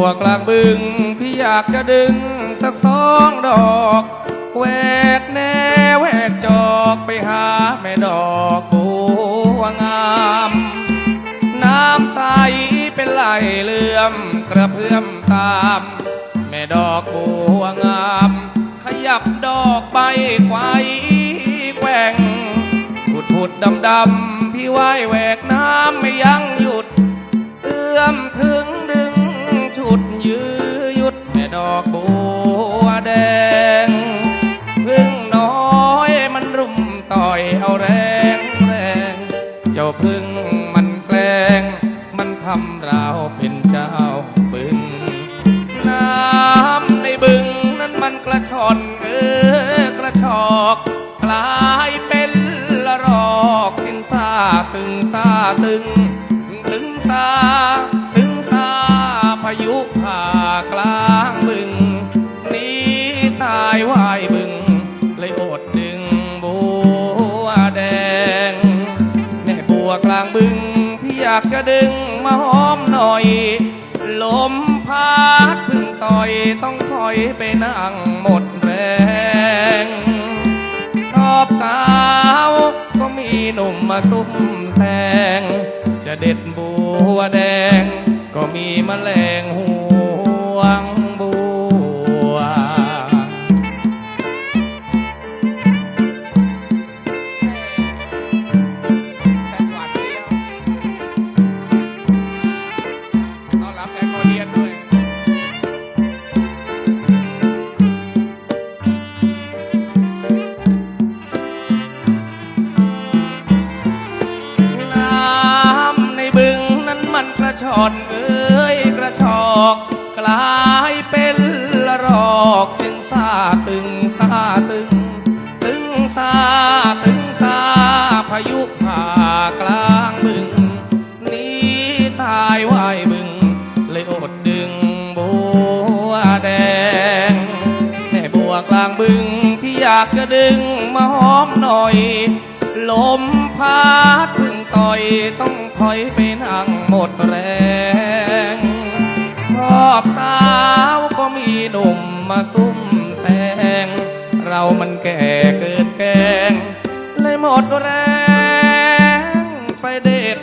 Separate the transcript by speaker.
Speaker 1: วกลางบึง พี่อยากจะดึงสักสองดอกแหวกแนวแหวกจอกไปหาแม่ดอกบัวงาม น้ำใสเป็นไหลเลื่อมกระเพื่อมตาม แม่ดอกบัวงาม ขยับดอกใบไกวแกว่งผุดผุดดำดำพี่ว่ายแหวกน้ำไม่ยั้งหยุด เจ้าพึ่งมันแกล้ง มันทำเราเป็นเจ้าบึง น้ำในบึงนั้นมันกระชอนเออกระชอกกลายเป็นละรอกสินซาตึงซาตึง ตึงซาตึงซาพายุผ่ากลางบึงนี้ตายวาย กลางบึงที่อยากจะดึงมาหอมหน่อย ลมพัดพึ่งต่อยต้องคอยไปนั่งหมดแรง ชอบสาวก็มีหนุ่มมาซุ่มแซงจะเด็ดบัวแดง ก็มีแมลงหู ชอนเอ้ยกระชอกกลายเป็นละรอกสิ้นซาตึงซาตึง ตึงซาตึงซาพายุผ่ากลางบึงนี้ตายว่ายบึง เลยอดดึงบัวแดงแม่บัวกลางบึงที่อยากจะดึงมาหอมหน่อย ลมพัด ต่อยต้องคอยไปนั่งหมดแรง ชอบสาวก็มีหนุ่มมาซุ่มแซง เรามันแก่เกินแกง เลยหมดแรงไปเด็ท